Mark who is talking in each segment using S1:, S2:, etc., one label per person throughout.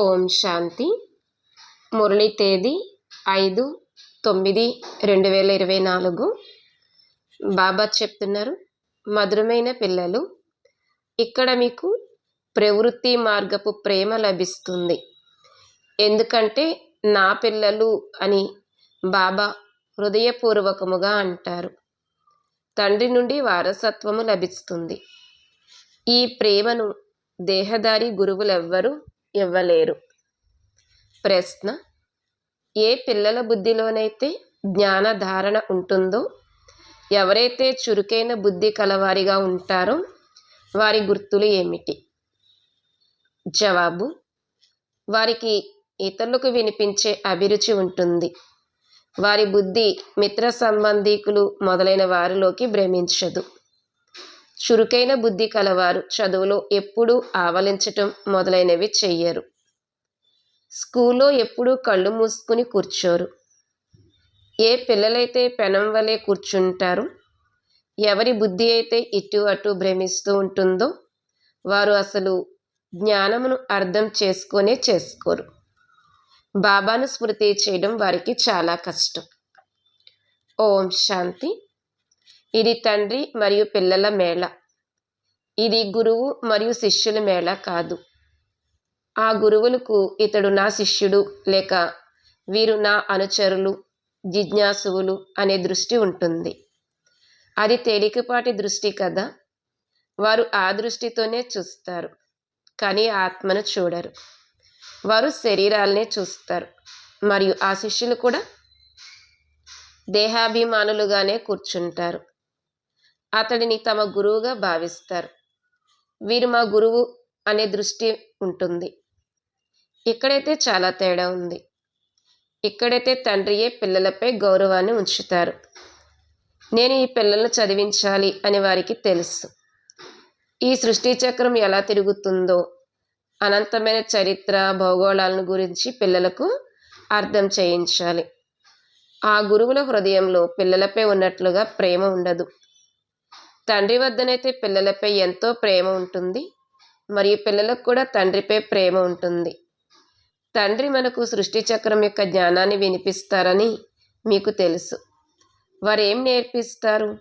S1: ఓం శాంతి. మురళి తేదీ ఐదు తొమ్మిది రెండు వేల ఇరవై నాలుగు. బాబా చెప్తున్నారు మధురమైన పిల్లలు ఇక్కడ మీకు ప్రవృత్తి మార్గపు ప్రేమ లభిస్తుంది. ఎందుకంటే నా పిల్లలు అని బాబా హృదయపూర్వకముగా అంటారు. తండ్రి నుండి వారసత్వము లభిస్తుంది. ఈ ప్రేమను దేహదారి గురువులెవ్వరూ ఇవ్వలేరు. ప్రశ్న ఏ పిల్లల బుద్ధిలోనైతే జ్ఞానధారణ ఉంటుందో ఎవరైతే చురుకైన బుద్ధి కలవారిగా ఉంటారో వారి గుర్తులు ఏమిటి? జవాబు వారికి ఇతరులకు వినిపించే అభిరుచి ఉంటుంది. వారి బుద్ధి మిత్ర సంబంధీకులు మొదలైన వారిలోకి భ్రమించదు. చురుకైన బుద్ధి కలవారు. చదువులో ఎప్పుడూ ఆవలించటం మొదలైనవి చెయ్యరు. స్కూల్లో ఎప్పుడూ కళ్ళు మూసుకుని కూర్చోరు. ఏ పిల్లలైతే పెనం వలె కూర్చుంటారు? ఎవరి బుద్ధి అయితే ఇటు అటు భ్రమిస్తూ ఉంటుందో వారు అసలు జ్ఞానమును అర్థం చేసుకొనే చేసుకోరు. బాబాను స్మృతి చేయడం వారికి చాలా కష్టం. ఓం శాంతి. ఇది తండ్రి మరియు పిల్లల మేళ. ఇది గురువు మరియు శిష్యుల మేళ కాదు. ఆ గురువులకు ఇతడు నా శిష్యుడు లేక వీరు నా అనుచరులు జిజ్ఞాసువులు అనే దృష్టి ఉంటుంది. అది తేలికపాటి దృష్టి కదా? వారు ఆ దృష్టితోనే చూస్తారు కానీ ఆత్మను చూడరు. వారు శరీరాలనే చూస్తారు మరియు ఆ శిష్యులు కూడా దేహాభిమానులుగానే కూర్చుంటారు. అతడిని తమ గురువుగా భావిస్తారు. వీరు మా గురువు అనే దృష్టి ఉంటుంది. ఇక్కడైతే చాలా తేడా ఉంది. ఇక్కడైతే తండ్రియే పిల్లలపై గౌరవాన్ని ఉంచుతారు. నేను ఈ పిల్లలను చదివించాలి అని వారికి తెలుసు. ఈ సృష్టి చక్రం ఎలా తిరుగుతుందో అనంతమైన చరిత్ర భౌగోళాలను గురించి పిల్లలకు అర్థం చేయించాలి. ఆ గురువుల హృదయంలో పిల్లలపై ఉన్నట్లుగా ప్రేమ ఉండదు. తండ్రి వద్దనైతే పిల్లలపై ఎంతో ప్రేమ ఉంటుంది. మరియు పిల్లలకు కూడా తండ్రిపై ప్రేమ ఉంటుంది. తండ్రి మనకు సృష్టి చక్రం యొక్క జ్ఞానాన్ని వినిపిస్తారని మీకు తెలుసు. వారు ఏం నేర్పిస్తారు?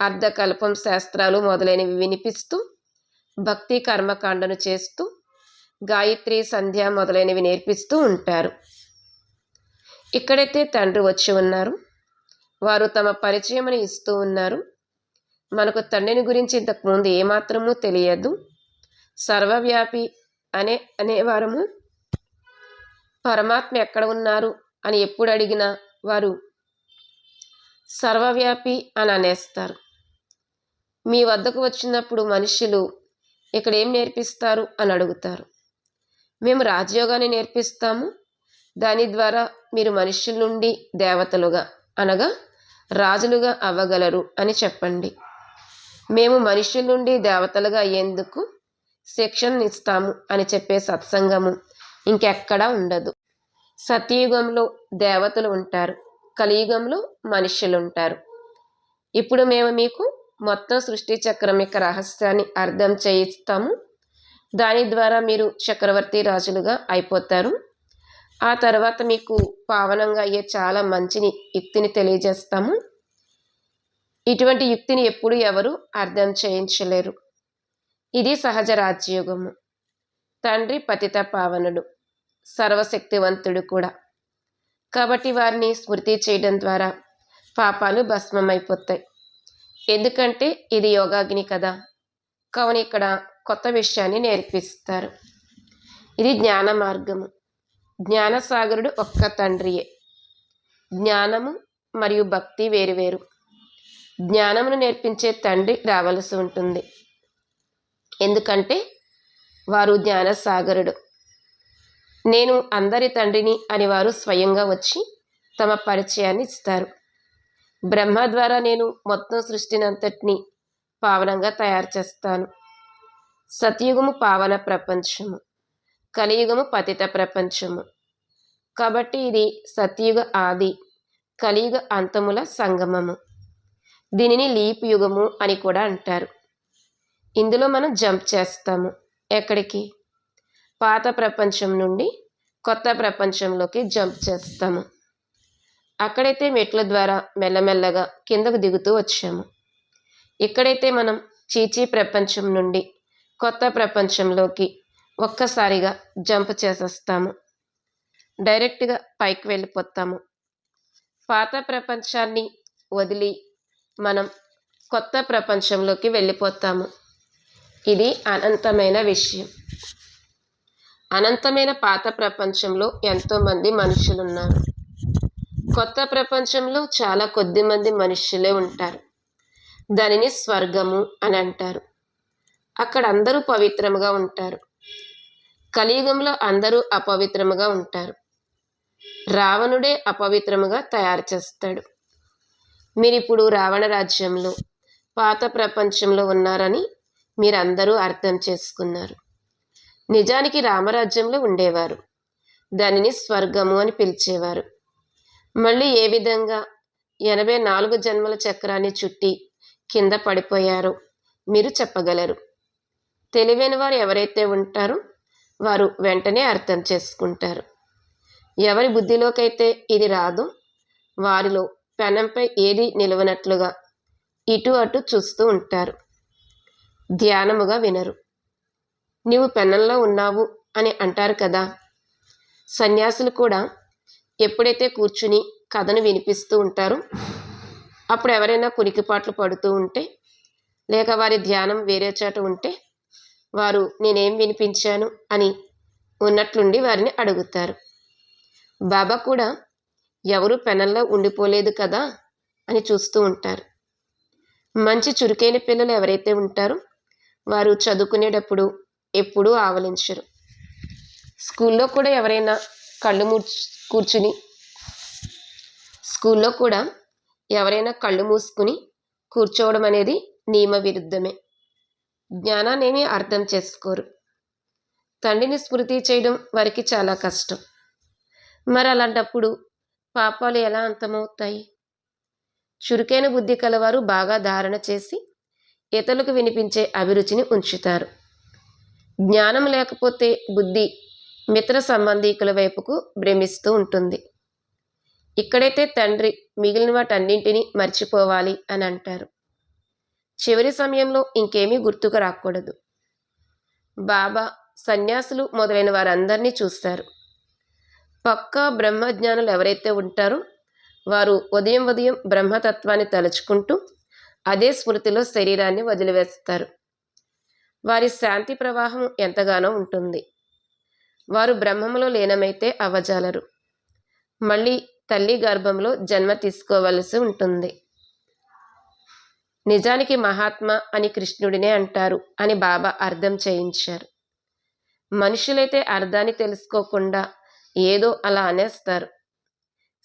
S1: అర్ధకల్పం శాస్త్రాలు మొదలైనవి వినిపిస్తూ భక్తి కర్మకాండను చేస్తూ గాయత్రి సంధ్య మొదలైనవి నేర్పిస్తూ ఉంటారు. ఇక్కడైతే తండ్రి వచ్చి ఉన్నారు. వారు తమ పరిచయమును ఇస్తూ ఉన్నారు. మనకు తండ్రిని గురించి ఇంతకుముందు ఏమాత్రము తెలియదు. సర్వవ్యాపి అనే అనేవారము పరమాత్మ ఎక్కడ ఉన్నారు అని ఎప్పుడు అడిగినా వారు సర్వవ్యాపి అని అనేస్తారు. మీ వద్దకు వచ్చినప్పుడు మనుషులు ఇక్కడ ఏం నేర్పిస్తారు అని అడుగుతారు. మేము రాజయోగాన్ని నేర్పిస్తాము. దాని ద్వారా మీరు మనుషుల నుండి దేవతలుగా అనగా రాజులుగా అవ్వగలరు అని చెప్పండి. మేము మనుషుల నుండి దేవతలుగా అయ్యేందుకు శిక్షణ ఇస్తాము అని చెప్పే సత్సంగము ఇంకెక్కడా ఉండదు. సత్యయుగంలో దేవతలు ఉంటారు కలియుగంలో మనుషులు ఉంటారు ఇప్పుడు మేము మీకు మొత్తం సృష్టి చక్రం యొక్క రహస్యాన్ని అర్థం చేయిస్తాము. దాని ద్వారా మీరు చక్రవర్తి రాజులుగా అయిపోతారు. ఆ తర్వాత మీకు పావనంగా అయ్యే చాలా మంచిని యుక్తిని తెలియజేస్తాము. ఇటువంటి యుక్తిని ఎప్పుడు ఎవరు అర్థం చేయించలేరు. ఇది సహజ రాజ్యయుగము. తండ్రి పతిత పావనుడు సర్వశక్తివంతుడు కూడా. కాబట్టి వారిని స్మృతి చేయడం ద్వారా పాపాలు భస్మమైపోతాయి. ఎందుకంటే ఇది యోగాగ్ని కదా. కావున ఇక్కడ కొత్త విషయాన్ని నేర్పిస్తారు. ఇది జ్ఞాన మార్గము. జ్ఞానసాగరుడు ఒక్క తండ్రియే. జ్ఞానము మరియు భక్తి వేరువేరు జ్ఞానమును నేర్పించే తండ్రి రావలసి ఉంటుంది. ఎందుకంటే వారు జ్ఞానసాగరుడు. నేను అందరి తండ్రిని అని వారు స్వయంగా వచ్చి తమ పరిచయాన్ని ఇస్తారు. బ్రహ్మ ద్వారా నేను మొత్తం సృష్టినంతటిని పావనంగా తయారు చేస్తాను. సతయుగము పావన ప్రపంచము. కలియుగము పతిత ప్రపంచము. కాబట్టి ఇది సత్యుగ ఆది కలియుగ అంతముల సంగమము. దీనిని లీప్ యుగము అని కూడా అంటారు. ఇందులో మనం జంప్ చేస్తాము. ఎక్కడికి? పాత ప్రపంచం నుండి కొత్త ప్రపంచంలోకి జంప్ చేస్తాము. అక్కడైతే మెట్ల ద్వారా మెల్లమెల్లగా కిందకు దిగుతూ వచ్చాము. ఇక్కడైతే మనం చీచీ ప్రపంచం నుండి కొత్త ప్రపంచంలోకి ఒక్కసారిగా జంప్ చేసేస్తాము. డైరెక్ట్గా పైకి వెళ్ళిపోతాము. పాత ప్రపంచాన్ని వదిలి మనం కొత్త ప్రపంచంలోకి వెళ్ళిపోతాము. ఇది అనంతమైన విషయం. అనంతమైన పాత ప్రపంచంలో ఎంతోమంది మనుషులు ఉన్నారు కొత్త ప్రపంచంలో చాలా కొద్ది మంది మనుషులే ఉంటారు. దానిని స్వర్గము అని అంటారు. అక్కడ అందరూ పవిత్రముగా ఉంటారు. కలియుగంలో అందరూ అపవిత్రముగా ఉంటారు. రావణుడే అపవిత్రముగా తయారు చేస్తాడు. మీరు ఇప్పుడు రావణ రాజ్యంలో పాత ప్రపంచంలో ఉన్నారని మీరందరూ అర్థం చేసుకున్నారు. నిజానికి రామరాజ్యంలో ఉండేవారు. దానిని స్వర్గము అని పిలిచేవారు. మళ్ళీ ఏ విధంగా ఎనభై నాలుగు జన్మల చక్రాన్ని చుట్టి కింద పడిపోయారో మీరు చెప్పగలరు. తెలివైన వారు ఎవరైతే ఉంటారో వారు వెంటనే అర్థం చేసుకుంటారు. ఎవరి బుద్ధిలోకైతే ఇది రాదో వారిలో పెనంపై ఏది నిలవనట్లుగా ఇటు అటు చూస్తూ ఉంటారు. ధ్యానముగా వినరు. నీవు పెన్నంలో ఉన్నావు అని అంటారు కదా. సన్యాసులు కూడా ఎప్పుడైతే కూర్చుని కథను వినిపిస్తూ ఉంటారో అప్పుడు ఎవరైనా కునికిపాట్లు పడుతూ ఉంటే లేక వారి ధ్యానం వేరే చోట ఉంటే వారు నేనేం వినిపించాను అని ఉన్నట్లుండి వారిని అడుగుతారు. బాబా కూడా ఎవరు పెనల్లో ఉండిపోలేదు కదా? అని చూస్తూ ఉంటారు. మంచి చురుకైన పిల్లలు ఎవరైతే ఉంటారో వారు చదువుకునేటప్పుడు ఎప్పుడూ ఆవలించరు. స్కూల్లో కూడా ఎవరైనా కళ్ళు మూర్చు కూర్చుని స్కూల్లో కూడా ఎవరైనా కళ్ళు మూసుకుని కూర్చోవడం అనేది నియమ విరుద్ధమే. జ్ఞానాన్ని అర్థం చేసుకోరు. తండ్రిని స్మృతి చేయడం వారికి చాలా కష్టం. మరి అలాంటప్పుడు పాపాలు ఎలా అంతమవుతాయి? చురుకైన బుద్ధి కలవారు బాగా ధారణ చేసి ఇతరులకు వినిపించే అభిరుచిని ఉంచుతారు. జ్ఞానం లేకపోతే బుద్ధి మిత్ర సంబంధీకుల వైపుకు భ్రమిస్తూ ఉంటుంది. ఇక్కడైతే తండ్రి మిగిలిన వాటన్నింటినీ మర్చిపోవాలి అని అంటారు. చివరి సమయంలో ఇంకేమీ గుర్తుకు రాకూడదు. బాబా సన్యాసులు మొదలైన వారందరినీ చూస్తారు. పక్కా బ్రహ్మజ్ఞానులు ఎవరైతే ఉంటారో వారు ఉదయం ఉదయం బ్రహ్మతత్వాన్ని తలుచుకుంటూ అదే స్మృతిలో శరీరాన్ని వదిలివేస్తారు. వారి శాంతి ప్రవాహం ఎంతగానో ఉంటుంది. వారు బ్రహ్మములో లీనమైతే అవజాలరు. మళ్ళీ తల్లి గర్భంలో జన్మ తీసుకోవలసి ఉంటుంది. నిజానికి మహాత్మ అని కృష్ణుడినే అంటారు అని బాబా అర్థం చేయించారు. మనుషులైతే అర్థాన్ని తెలుసుకోకుండా ఏదో అలా అనేస్తారు.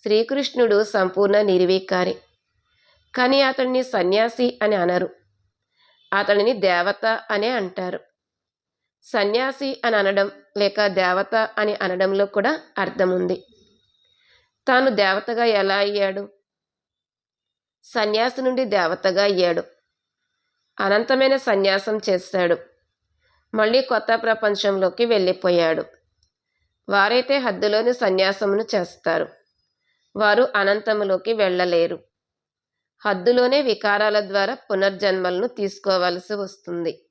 S1: శ్రీకృష్ణుడు సంపూర్ణ నిర్వీకారి. కానీ అతడిని సన్యాసి అని అనరు. అతడిని దేవత అనే అంటారు. సన్యాసి అని అనడం లేక దేవత అని అనడంలో కూడా అర్థం ఉంది తాను దేవతగా ఎలా అయ్యాడు? సన్యాసి నుండి దేవతగా అయ్యాడు. అనంతమైన సన్యాసం చేశాడు మళ్ళీ కొత్త ప్రపంచంలోకి వెళ్ళిపోయాడు. వారైతే హద్దులోని సన్యాసమును చేస్తారు. వారు అనంతములోకి వెళ్ళలేరు. హద్దులోనే వికారాల ద్వారా పునర్జన్మలను తీసుకోవలసి వస్తుంది.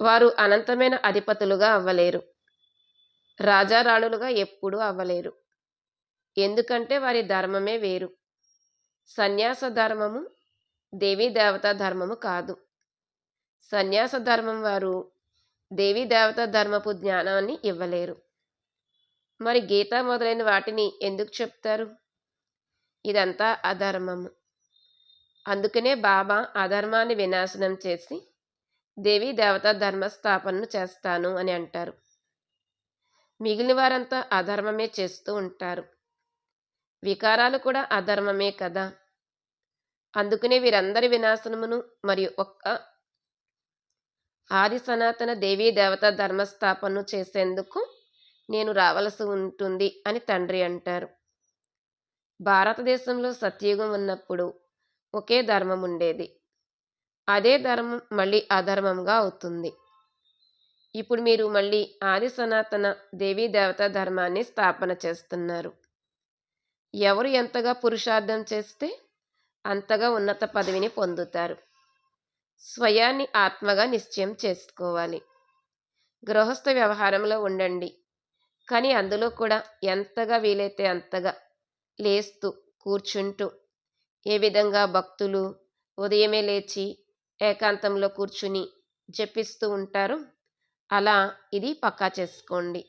S1: వారు అనంతమైన అధిపతులుగా అవ్వలేరు. రాజారాణులుగా ఎప్పుడూ అవ్వలేరు. ఎందుకంటే వారి ధర్మమే వేరు. సన్యాస ధర్మము దేవీ దేవతా ధర్మము కాదు. సన్యాస ధర్మం వారు దేవీ దేవత ధర్మపు జ్ఞానాన్ని ఇవ్వలేరు. మరి గీత మొదలైన వాటిని ఎందుకు చెప్తారు? ఇదంతా అధర్మము. అందుకనే బాబా అధర్మాన్ని వినాశనం చేసి దేవీ దేవత ధర్మ స్థాపనను చేస్తాను అని అంటారు. మిగిలిన వారంతా అధర్మమే చేస్తూ ఉంటారు. వికారాలు కూడా అధర్మమే కదా? అందుకనే వీరందరి వినాశనమును మరియు ఒక్క ఆది సనాతన దేవీ దేవత ధర్మస్థాపనను చేసేందుకు నేను రావలసి ఉంటుంది అని తండ్రి అంటారు. భారతదేశంలో సత్యుగం ఉన్నప్పుడు ఒకే ధర్మం ఉండేది. అదే ధర్మం మళ్ళీ అధర్మంగా అవుతుంది. ఇప్పుడు మీరు మళ్ళీ ఆది సనాతన దేవీ దేవత ధర్మాన్ని స్థాపన చేస్తున్నారు. ఎవరు ఎంతగా పురుషార్థం చేస్తే అంతగా ఉన్నత పదవిని పొందుతారు. స్వయాన్ని ఆత్మగా నిశ్చయం చేసుకోవాలి. గృహస్థ వ్యవహారంలో ఉండండి. కానీ అందులో కూడా ఎంతగా వీలైతే అంతగా లేస్తూ కూర్చుంటూ ఏ విధంగా భక్తులు ఉదయమే లేచి ఏకాంతంలో కూర్చుని జపిస్తూ ఉంటారో అలా ఇది పక్కా చేసుకోండి.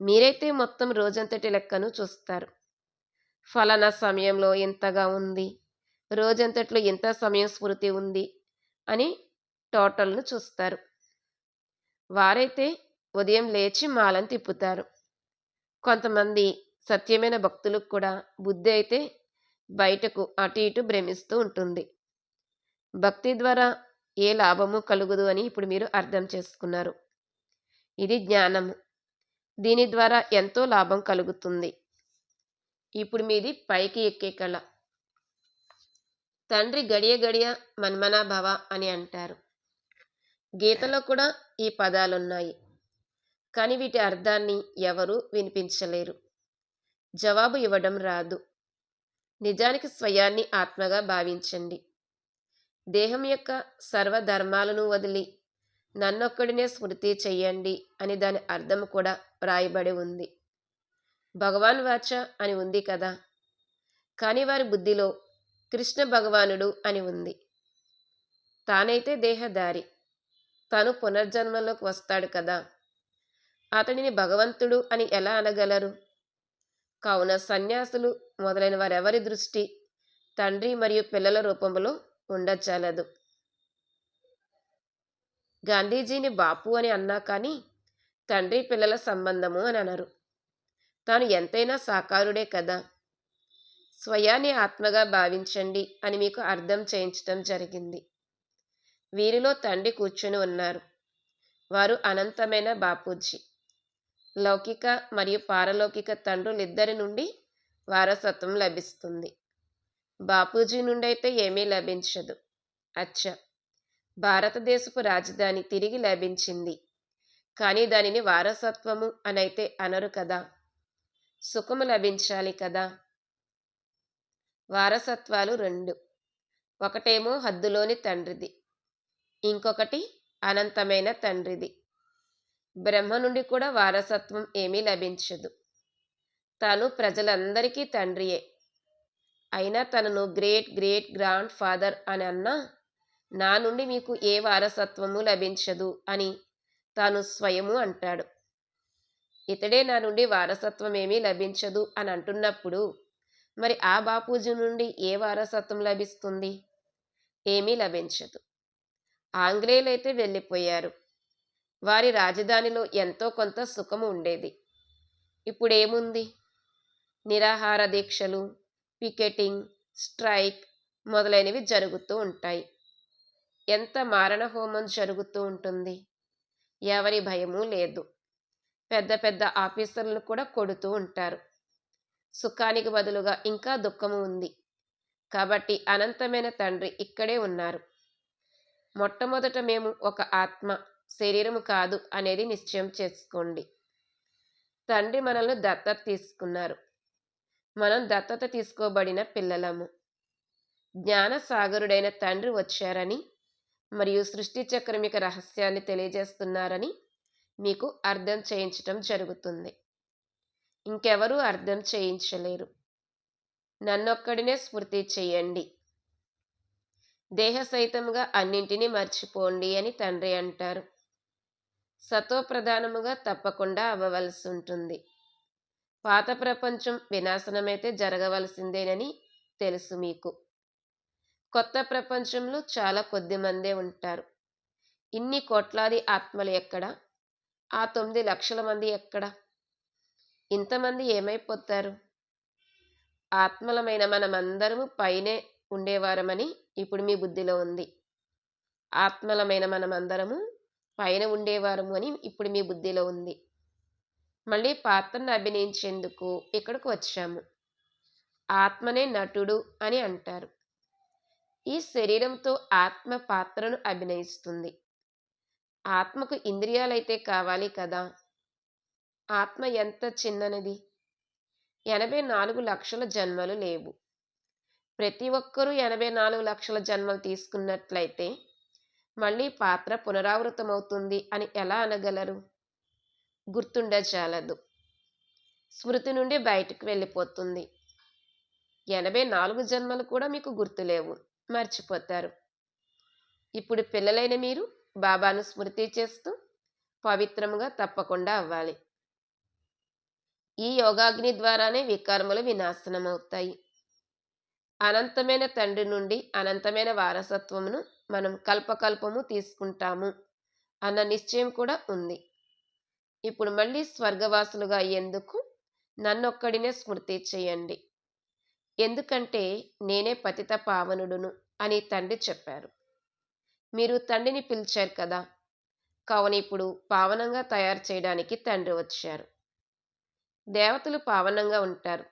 S1: మీరైతే మొత్తం రోజంతటి లెక్కను చూస్తారు. ఫలానా సమయంలో ఇంతగా ఉంది రోజంతట్లో ఇంత సమయం స్మృతి ఉంది అని టోటల్ను చూస్తారు. వారైతే ఉదయం లేచి మాలను తిప్పుతారు. కొంతమంది సత్యమైన భక్తులకు కూడా బుద్ధి అయితే బయటకు అటు ఇటు భ్రమిస్తూ ఉంటుంది. భక్తి ద్వారా ఏ లాభము కలుగుదు అని ఇప్పుడు మీరు అర్థం చేసుకున్నారు. ఇది జ్ఞానము. దీని ద్వారా ఎంతో లాభం కలుగుతుంది. ఇప్పుడు మీది పైకి ఎక్కే కళ. తండ్రి గడియ గడియ మన్మనా భవ అని అంటారు. గీతలో కూడా ఈ పదాలున్నాయి. కానీ వీటి అర్థాన్ని ఎవరూ వినిపించలేరు. జవాబు ఇవ్వడం రాదు. నిజానికి స్వయాన్ని ఆత్మగా భావించండి. దేహం యొక్క సర్వధర్మాలను వదిలి నన్నొక్కడినే స్మృతి చెయ్యండి అని దాని అర్థం కూడా వ్రాయబడి ఉంది. భగవాన్ వాచ అని ఉంది కదా. కానీ వారి బుద్ధిలో కృష్ణ భగవానుడు అని ఉంది. తానైతే దేహదారి తాను పునర్జన్మలోకి వస్తాడు కదా. అతడిని భగవంతుడు అని ఎలా అనగలరు? కావున సన్యాసులు మొదలైన వారెవరి దృష్టి తండ్రి మరియు పిల్లల రూపంలో ఉండచాలదు. గాంధీజీని బాపు అని అన్నా కానీ తండ్రి పిల్లల సంబంధము అని అనరు. తాను ఎంతైనా సాకారుడే కదా. స్వయాన్ని ఆత్మగా భావించండి అని మీకు అర్థం చేయించటం జరిగింది. వీరిలో తండ్రి కూర్చుని ఉన్నారు. వారు అనంతమైన బాపూజీ. లౌకిక మరియు పారలౌకిక తండ్రులిద్దరి నుండి వారసత్వం లభిస్తుంది. బాపూజీ నుండి అయితే ఏమీ లభించదు. అచ్చ! భారతదేశపు రాజధాని తిరిగి లభించింది. కానీ దానిని వారసత్వము అనైతే అనరు కదా. సుఖము లభించాలి కదా. వారసత్వాలు రెండు. ఒకటేమో హద్దులోని తండ్రిది. ఇంకొకటి అనంతమైన తండ్రిది. బ్రహ్మ నుండి కూడా వారసత్వం ఏమీ లభించదు. తాను ప్రజలందరికీ తండ్రియే. అయినా తనను గ్రేట్ గ్రేట్ గ్రాండ్ ఫాదర్ అని అన్నా నా నుండి మీకు ఏ వారసత్వము లభించదు అని తాను స్వయము అంటాడు. ఇతడే నా నుండి వారసత్వం ఏమీ లభించదు అని అంటున్నప్పుడు మరి ఆ బాపూజీ నుండి ఏ వారసత్వం లభిస్తుంది? ఏమీ లభించదు. ఆంగ్లేయులైతే వెళ్ళిపోయారు. వారి రాజధానిలో ఎంతో కొంత సుఖము ఉండేది. ఇప్పుడేముంది? నిరాహార దీక్షలు పికెటింగ్ స్ట్రైక్ మొదలైనవి జరుగుతూ ఉంటాయి. ఎంత మారణ హోమం జరుగుతూ ఉంటుంది? ఎవరి భయమూ లేదు. పెద్ద పెద్ద ఆఫీసర్లు కూడా కొడుతూ ఉంటారు. సుఖానికి బదులుగా ఇంకా దుఃఖము ఉంది. కాబట్టి అనంతమైన తండ్రి ఇక్కడే ఉన్నారు. మొట్టమొదట మేము ఒక ఆత్మ శరీరము కాదు అనేది నిశ్చయం చేసుకోండి. తండ్రి మనల్ని దత్తత తీసుకున్నారు. మనం దత్తత తీసుకోబడిన పిల్లలము. జ్ఞాన సాగరుడైన తండ్రి వచ్చారని మరియు సృష్టి చక్రమిక రహస్యాన్ని తెలియజేస్తున్నారని మీకు అర్థం చేయించటం జరుగుతుంది. ఇంకెవరూ అర్థం చేయించలేరు. నన్నొక్కడినే స్మృతి చెయ్యండి. దేహ సైతముగా అన్నింటినీ మర్చిపోండి అని తండ్రి అంటారు. సతోప్రధానముగా తప్పకుండా అవ్వవలసి ఉంటుంది పాత ప్రపంచం వినాశనమైతే జరగవలసిందేనని తెలుసు మీకు. కొత్త ప్రపంచంలో చాలా కొద్ది మందే ఉంటారు. ఇన్ని కోట్లాది ఆత్మలు ఎక్కడ? ఆ తొమ్మిది లక్షల మంది ఎక్కడ? ఇంతమంది ఏమైపోతారు? ఆత్మలమైన మనమందరము పైనే ఉండేవారమని ఇప్పుడు మీ బుద్ధిలో ఉంది. ఆత్మలమైన మనమందరము పైన ఉండేవారము అని ఇప్పుడు మీ బుద్ధిలో ఉంది. మళ్ళీ పాత్రను అభినయించేందుకు ఇక్కడికి వచ్చాము? ఆత్మనే నటుడు అని అంటారు. ఈ శరీరంతో ఆత్మ పాత్రను అభినయిస్తుంది. ఆత్మకు ఇంద్రియాలైతే కావాలి కదా? ఆత్మ ఎంత చిన్ననిది? ఎనభై నాలుగు లక్షల జన్మలు లేవు. ప్రతి ఒక్కరూ ఎనభై నాలుగు లక్షల జన్మలు తీసుకున్నట్లయితే మళ్ళీ పాత్ర పునరావృతమవుతుంది అని ఎలా అనగలరు? గుర్తుండజాలదు స్మృతి నుండి బయటకు వెళ్ళిపోతుంది. ఎనభై నాలుగు జన్మలు కూడా మీకు గుర్తులేవు. మర్చిపోతారు. ఇప్పుడు పిల్లలైన మీరు బాబాను స్మృతి చేస్తూ పవిత్రముగా తప్పకుండా అవ్వాలి. ఈ యోగాగ్ని ద్వారానే వికర్మలు వినాశనమవుతాయి. అనంతమైన తండ్రి నుండి అనంతమైన వారసత్వమును మనం కల్పకల్పము తీసుకుంటాము అన్న నిశ్చయం కూడా ఉంది. ఇప్పుడు మళ్ళీ స్వర్గవాసులుగా అయ్యేందుకు నన్నొక్కడినే స్మృతి చేయండి. ఎందుకంటే నేనే పతిత పావనుడును అని తండ్రి చెప్పారు. మీరు తండ్రిని పిలిచారు కదా! కావున ఇప్పుడు పావనంగా తయారు చేయడానికి తండ్రి వచ్చారు. దేవతలు పావనంగా ఉంటారు.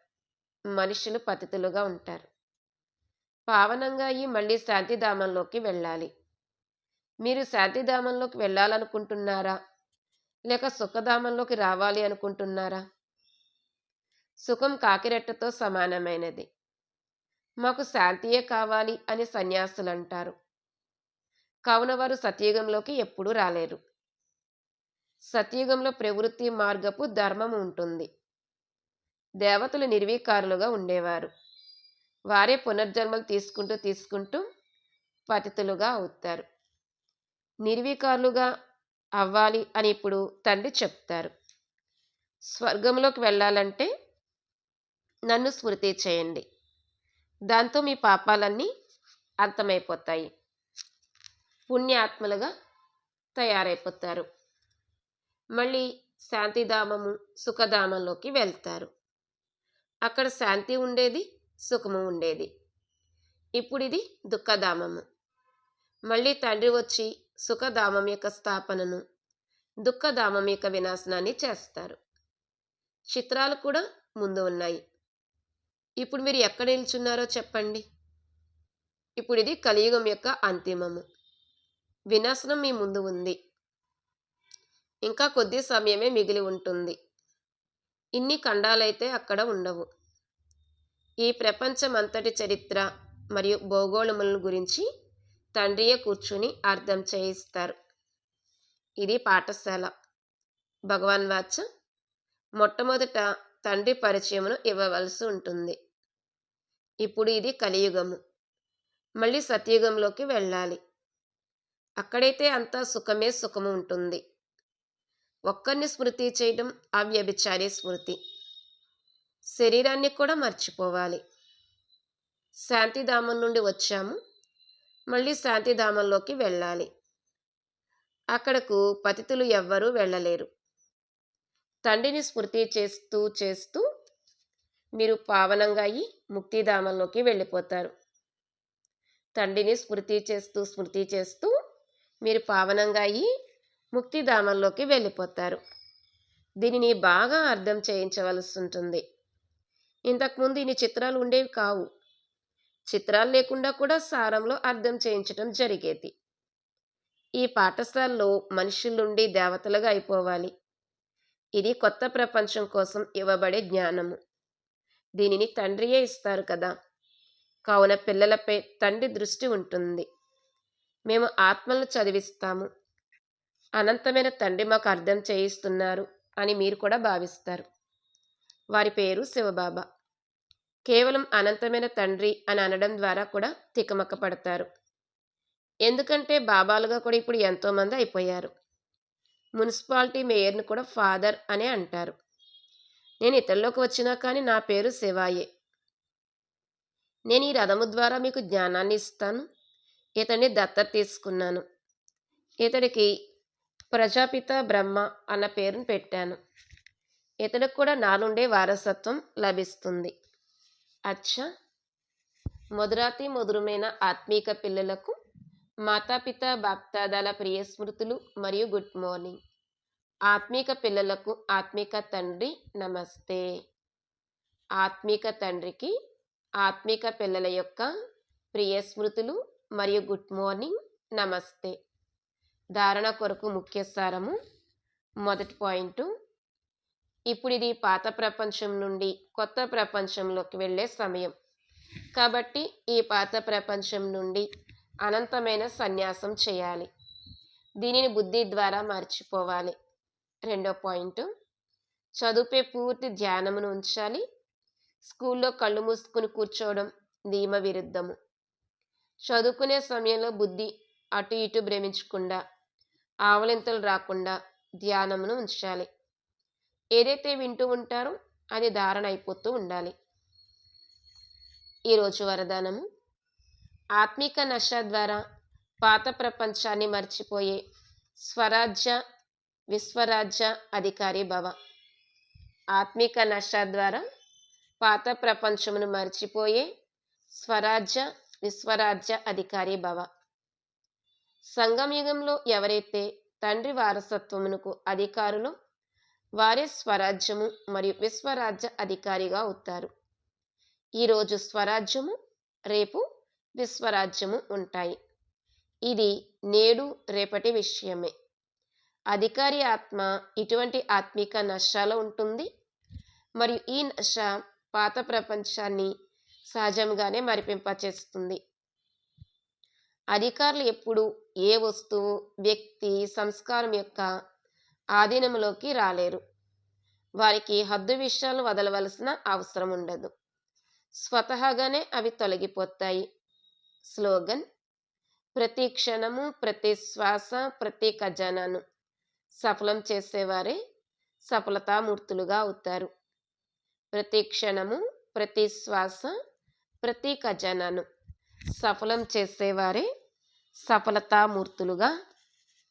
S1: మనుషులు పతితులుగా ఉంటారు. పావనంగా అయ్యి మళ్ళీ శాంతిధామంలోకి వెళ్ళాలి. మీరు శాంతిధామంలోకి వెళ్ళాలనుకుంటున్నారా? లేక సుఖధామంలోకి రావాలి అనుకుంటున్నారా? సుఖం కాకిరెట్టతో సమానమైనది. మాకు శాంతియే కావాలి అని సన్యాసులు అంటారు కావున వారు సత్యుగంలోకి ఎప్పుడూ రాలేరు. సత్యుగంలో ప్రవృత్తి మార్గపు ధర్మం ఉంటుంది. దేవతలు నిర్వీకారులుగా ఉండేవారు. వారే పునర్జన్మలు తీసుకుంటూ తీసుకుంటూ పతితులుగా అవుతారు. నిర్వీకారులుగా అవ్వాలి అని ఇప్పుడు తండ్రి చెప్తారు. స్వర్గంలోకి వెళ్ళాలంటే నన్ను స్మృతి చేయండి. దాంతో మీ పాపాలన్నీ అర్థమైపోతాయి పుణ్యాత్మలుగా తయారైపోతారు. మళ్ళీ శాంతిధామము సుఖధామంలోకి వెళ్తారు. అక్కడ శాంతి ఉండేది సుఖము ఉండేది. ఇప్పుడు ఇది దుఃఖధామము. మళ్ళీ తండ్రి వచ్చి సుఖధామం యొక్క స్థాపనను దుఃఖధామం యొక్క వినాశనాన్ని చేస్తారు. చిత్రాలు కూడా ముందు ఉన్నాయి. ఇప్పుడు మీరు ఎక్కడ నిల్చున్నారో చెప్పండి. ఇప్పుడు ఇది కలియుగం యొక్క అంతిమము. వినాశనం మీ ముందు ఉంది. ఇంకా కొద్ది సమయమే మిగిలి ఉంటుంది. ఇన్ని ఖండాలైతే అక్కడ ఉండవు. ఈ ప్రపంచం అంతటి చరిత్ర మరియు భౌగోళములను గురించి తండ్రియే కూర్చుని అర్థం చేయిస్తారు. ఇది పాఠశాల. భగవాన్ వాచ మొట్టమొదట తండ్రి పరిచయమును ఇవ్వవలసి ఉంటుంది. ఇప్పుడు ఇది కలియుగము. మళ్ళీ సత్యుగంలోకి వెళ్ళాలి. అక్కడైతే అంతా సుఖమే సుఖము ఉంటుంది. ఒక్కరిని స్మృతి చేయడం అవ్యభిచారి స్మృతి. శరీరాన్ని కూడా మర్చిపోవాలి. శాంతిధామం నుండి వచ్చాము. మళ్ళీ శాంతిధామంలోకి వెళ్ళాలి. అక్కడకు పతితులు ఎవ్వరూ వెళ్ళలేరు. తండ్రిని స్మృతి చేస్తూ చేస్తూ మీరు పావనంగా అయి ముక్తిధామంలోకి వెళ్ళిపోతారు. తండ్రిని స్మృతి చేస్తూ స్మృతి చేస్తూ మీరు పావనంగా అయి ముక్తిధామంలోకి వెళ్ళిపోతారు. దీనిని బాగా అర్థం చేయించవలసి ఉంటుంది ఇంతకుముందు ఇన్ని చిత్రాలు ఉండేవి కావు. చిత్రాలు లేకుండా కూడా సారంలో అర్థం చేయించటం జరిగేది. ఈ పాఠశాలలో మనుషుల నుండి దేవతలుగా అయిపోవాలి. ఇది కొత్త ప్రపంచం కోసం ఇవ్వబడే జ్ఞానము. దీనిని తండ్రియే ఇస్తారు కదా. కావున పిల్లలపై తండ్రి దృష్టి ఉంటుంది. మేము ఆత్మలను చదివిస్తాము. అనంతమైన తండ్రి మాకు అర్థం చేయిస్తున్నారు అని మీరు కూడా భావిస్తారు. వారి పేరు శివబాబా. కేవలం అనంతమైన తండ్రి అని అనడం ద్వారా కూడా తికమక్క పడతారు ఎందుకంటే బాబాలుగా కూడా ఇప్పుడు ఎంతోమంది అయిపోయారు. మున్సిపాలిటీ మేయర్ని కూడా ఫాదర్ అనే అంటారు. నేను ఇతరులోకి వచ్చినా కానీ నా పేరు శివాయే. నేను ఈ రథము ద్వారా మీకు జ్ఞానాన్ని ఇస్తాను. ఇతడిని దత్తత తీసుకున్నాను. ఇతడికి ప్రజాపిత బ్రహ్మ అన్న పేరును పెట్టాను. ఇతడికి కూడా నా నుండే వారసత్వం లభిస్తుంది. అచ్చా! మధురాతి మధురమైన ఆత్మీక పిల్లలకు మాతాపిత బాప్తాదాల ప్రియ స్మృతులు మరియు గుడ్ మార్నింగ్. ఆత్మీక పిల్లలకు ఆత్మీక తండ్రి నమస్తే. ఆత్మీక తండ్రికి ఆత్మీక పిల్లల యొక్క ప్రియ స్మృతులు మరియు గుడ్ మార్నింగ్ నమస్తే. ధారణ కొరకు ముఖ్య సారము మొదటి పాయింట్. ఇప్పుడు ఇది పాత ప్రపంచం నుండి కొత్త ప్రపంచంలోకి వెళ్ళే సమయం. కాబట్టి ఈ పాత ప్రపంచం నుండి అనంతమైన సన్యాసం చేయాలి. దీనిని బుద్ధి ద్వారా మర్చిపోవాలి. రెండో పాయింట్. చదువుపై పూర్తి ధ్యానమును ఉంచాలి. స్కూల్లో కళ్ళు మూసుకుని కూర్చోవడం నియమ విరుద్ధము. చదువుకునే సమయంలో బుద్ధి అటు ఇటు భ్రమించకుండా ఆవలింతలు రాకుండా ధ్యానమును ఉంచాలి. ఏదైతే వింటూ ఉంటారో అది ధారణ అయిపోతూ ఉండాలి. ఈరోజు వరదానము. ఆత్మిక నశ ద్వారా పాత ప్రపంచాన్ని మర్చిపోయే స్వరాజ్య విశ్వరాజ్య అధికారి భవ. ఆత్మిక నశ ద్వారా పాత ప్రపంచమును మర్చిపోయే స్వరాజ్య విశ్వరాజ్య అధికారి భవ. సంగమయుగంలో ఎవరైతే తండ్రి వారసత్వమునకు అధికారులు వారే స్వరాజ్యము మరియు విశ్వరాజ్య అధికారిగా అవుతారు. ఈరోజు స్వరాజ్యము రేపు విశ్వరాజ్యము ఉంటాయి. ఇది నేడు రేపటి విషయమే. అధికారి ఆత్మ ఇటువంటి ఆత్మిక నష్టాలో ఉంటుంది. మరియు ఈ నష్ట పాత ప్రపంచాన్ని సహజంగానే మరిపింపచేస్తుంది. అధికారులు ఎప్పుడు ఏ వస్తువు వ్యక్తి సంస్కారం యొక్క ఆధీనంలోకి రాలేరు. వారికి హద్దు విషయాలు వదలవలసిన అవసరం ఉండదు. స్వతహాగానే అవి తొలగిపోతాయి. స్లోగన్ ప్రతి క్షణము ప్రతి శ్వాస ప్రతి ఖజానాను సఫలం చేసేవారే సఫలతామూర్తులుగా అవుతారు. ప్రతి క్షణము ప్రతి శ్వాస ప్రతి ఖజానాను సఫలం చేసేవారే సఫలతామూర్తులుగా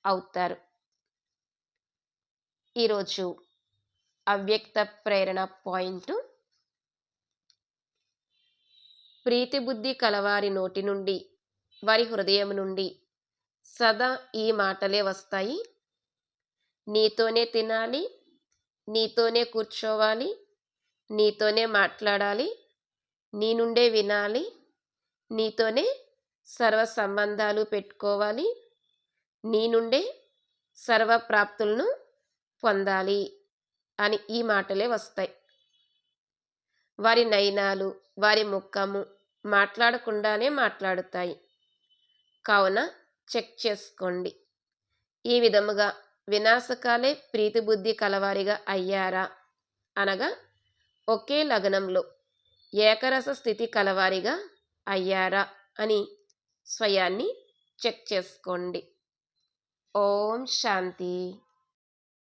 S1: అవుతారు. ఈరోజు అవ్యక్త ప్రేరణ పాయింట్. ప్రీతి బుద్ధి కలవారి నోటి నుండి వారి హృదయం నుండి సదా ఈ మాటలే వస్తాయి. నీతోనే తినాలి నీతోనే కూర్చోవాలి నీతోనే మాట్లాడాలి నీ నుండే వినాలి నీతోనే సర్వ సంబంధాలు పెట్టుకోవాలి. నీ నుండే సర్వ ప్రాప్తులను పొందాలి అని ఈ మాటలే వస్తాయి. వారి నయనాలు వారి ముఖము మాట్లాడకుండానే మాట్లాడుతాయి. కావున చెక్ చేసుకోండి. ఈ విధముగా వినాశకాలే ప్రీతి బుద్ధి కలవారిగా అయ్యారా? అనగా ఒకే లగ్నంలో ఏకరస స్థితి కలవారిగా అయ్యారా? అని స్వయాన్ని చెక్ చేసుకోండి. ఓం శాంతి.